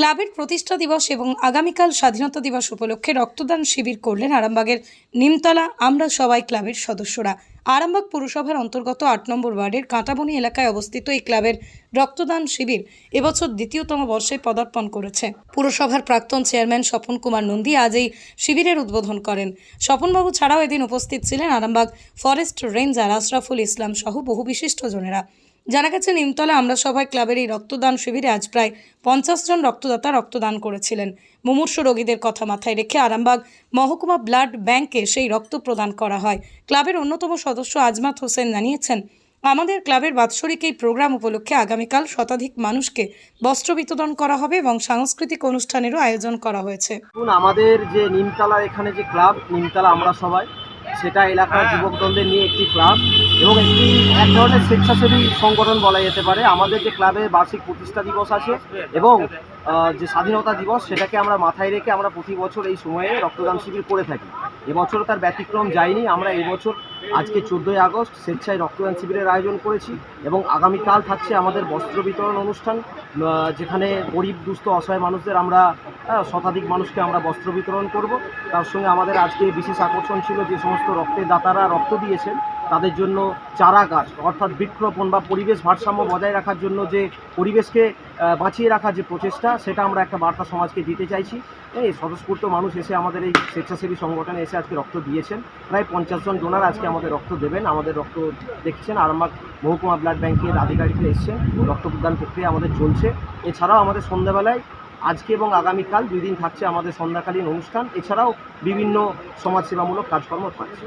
ক্লাবের প্রতিষ্ঠা দিবস এবং আগামীকাল স্বাধীনতা দিবস উপলক্ষে রক্তদান শিবির করলেন আরামবাগের নিমতলা আমরা সবাই ক্লাবের সদস্যরা। আরামবাগ পুরসভার অন্তর্গত আট নম্বর ওয়ার্ডের কাঁটাবনি এলাকায় অবস্থিত এই ক্লাবের রক্তদান শিবির এবছর দ্বিতীয়তম বর্ষে পদার্পণ করেছে। পুরসভার প্রাক্তন চেয়ারম্যান স্বপন কুমার নন্দী আজ এই শিবিরের উদ্বোধন করেন। স্বপনবাবু ছাড়াও এদিন উপস্থিত ছিলেন আরামবাগ ফরেস্ট রেঞ্জার আশরাফুল ইসলাম সহ বহু বিশিষ্টজনেরা। জানা গেছে, নিমতলা আমরা সবাই ক্লাবের এই রক্তদান শিবিরে আজ প্রায় পঞ্চাশ জন রক্তদাতা রক্তদান করেছিলেন। মুমূর্ষ রোগীদের কথা মাথায় রেখে আরামবাগ মহকুমা ব্লাড ব্যাংকে সেই রক্ত প্রদান করা হয়। ক্লাবের অন্যতম সদস্য আজমাত হোসেন জানিয়েছেন, আমাদের ক্লাবের বাৎসরিক এই প্রোগ্রাম উপলক্ষে আগামীকাল শতাধিক মানুষকে বস্ত্র বিতরণ করা হবে এবং সাংস্কৃতিক অনুষ্ঠানেরও আয়োজন করা হয়েছে। আমাদের যে নিমতলা, এখানে যে ক্লাব, নিমতলা আমরা সবাই সেটা এলাকার যুবক দলদের নিয়ে একটি ক্লাব। এবং একটি এক ধরনের স্বেচ্ছাসেবী সংগঠন বলা যেতে পারে। আমাদের যে ক্লাবে বার্ষিক প্রতিষ্ঠা দিবস আছে এবং যে স্বাধীনতা দিবস, সেটাকে আমরা মাথায় রেখে আমরা প্রতি বছর এই সময়ে রক্তদান শিবির করে থাকি। এবছর তার ব্যতিক্রম যায়নি। আমরা এই বছর আজকে চোদ্দোই আগস্ট স্বেচ্ছায় রক্তদান শিবিরের আয়োজন করেছি এবং আগামীকাল থাকছে আমাদের বস্ত্র বিতরণ অনুষ্ঠান যেখানে গরিব, দুস্থ, অসহায় মানুষদের আমরা শতাধিক মানুষকে আমরা বস্ত্র বিতরণ করব। তার সঙ্গে আমাদের আজকে বিশেষ আকর্ষণ ছিল যে সমস্ত রক্তের দাতারা রক্ত দিয়েছেন। তাদের জন্য চারা গাছ, অর্থাৎ বৃক্ষরোপণ বা পরিবেশ ভারসাম্য বজায় রাখার জন্য যে পরিবেশকে বাঁচিয়ে রাখার যে প্রচেষ্টা, সেটা আমরা একটা বার্তা সমাজকে দিতে চাইছি। এই স্বতঃস্ফূর্ত মানুষ এসে আমাদের এই স্বেচ্ছাসেবী সংগঠনে এসে আজকে রক্ত দিয়েছেন। প্রায় পঞ্চাশ জন ডোনার আজকে আমাদের রক্ত দেবেন, আমাদের রক্ত দেখছেন। আর আমার মহকুমা ব্লাড ব্যাংকের আধিকারিকরা এসছেন। রক্তদান প্রক্রিয়া আমাদের চলছে। এছাড়াও আমাদের সন্ধ্যাবেলায়, আজকে এবং আগামীকাল দুই দিন থাকছে আমাদের সন্ধ্যাকালীন অনুষ্ঠান। এছাড়াও বিভিন্ন সমাজসেবামূলক কাজকর্ম থাকছে।